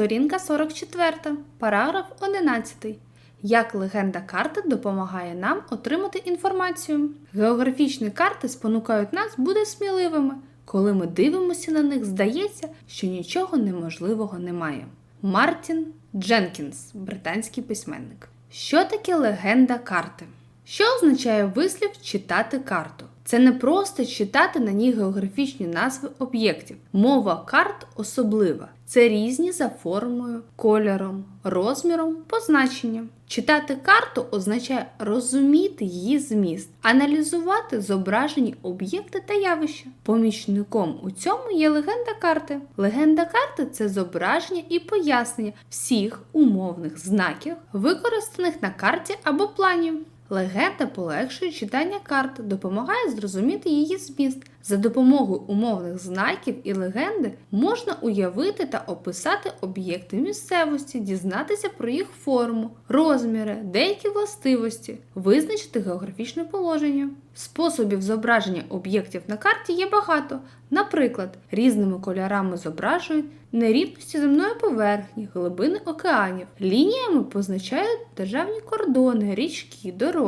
Сторінка 44, параграф 11. Як легенда карти допомагає нам отримати інформацію? Географічні карти спонукають нас бути сміливими. Коли ми дивимося на них, здається, що нічого неможливого немає. Мартін Дженкінс, британський письменник. Що таке легенда карти? Що означає вислів читати карту? Це не просто читати на ній географічні назви об'єктів. Мова карт особлива. Це різні за формою, кольором, розміром, позначенням. Читати карту означає розуміти її зміст, аналізувати зображені об'єкти та явища. Помічником у цьому є легенда карти. Легенда карти це зображення і пояснення всіх умовних знаків, використаних на карті або плані. Легенда полегшує читання карт, допомагає зрозуміти її зміст. За допомогою умовних знаків і легенди можна уявити та описати об'єкти місцевості, дізнатися про їх форму, розміри, деякі властивості, визначити географічне положення. Способів зображення об'єктів на карті є багато. Наприклад, різними кольорами зображують нерівності земної поверхні, глибини океанів. Лініями позначають державні кордони, річки, дороги.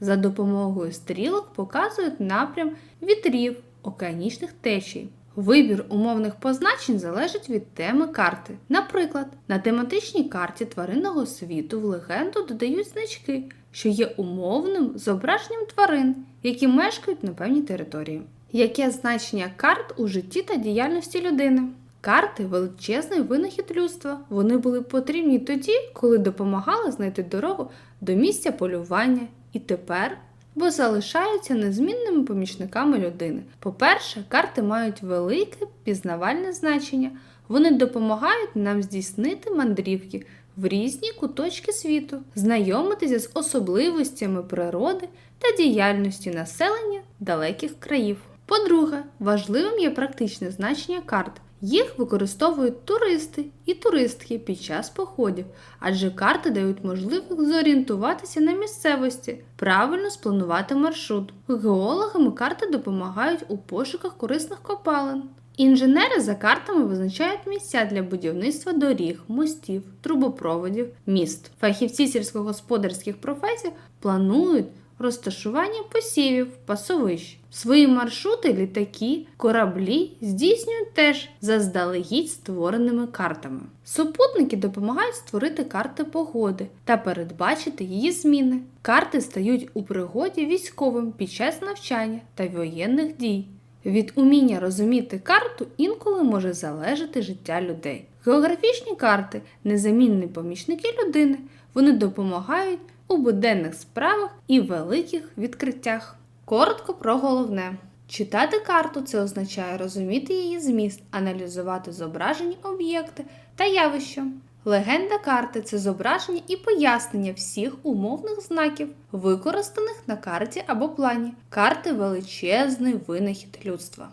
За допомогою стрілок показують напрям вітрів, океанічних течій. Вибір умовних позначень залежить від теми карти. Наприклад, на тематичній карті тваринного світу в легенду додають значки, що є умовним зображенням тварин, які мешкають на певній території. Яке значення карт у житті та діяльності людини? Карти величезний винахід людства. Вони були потрібні тоді, коли допомагали знайти дорогу до місця полювання, і тепер, бо залишаються незмінними помічниками людини. По-перше, карти мають велике пізнавальне значення. Вони допомагають нам здійснити мандрівки в різні куточки світу, знайомитися з особливостями природи та діяльністю населення далеких країв. По-друге, важливим є практичне значення карт. Їх використовують туристи і туристки під час походів, адже карти дають можливість зорієнтуватися на місцевості, правильно спланувати маршрут. Геологам карти допомагають у пошуках корисних копалин. Інженери за картами визначають місця для будівництва доріг, мостів, трубопроводів, міст. Фахівці сільськогосподарських професій планують розташування посівів, пасовищ. Свої маршрути, літаки, кораблі здійснюють теж заздалегідь створеними картами. Супутники допомагають створити карти погоди та передбачити її зміни. Карти стають у пригоді військовим під час навчання та воєнних дій. Від уміння розуміти карту інколи може залежати життя людей. Географічні карти незамінні помічники людини. Вони допомагають у буденних справах і великих відкриттях. Коротко про головне. Читати карту це означає розуміти її зміст, аналізувати зображені об'єкти та явища. Легенда карти це зображення і пояснення всіх умовних знаків, використаних на карті або плані. Карти величезний винахід людства.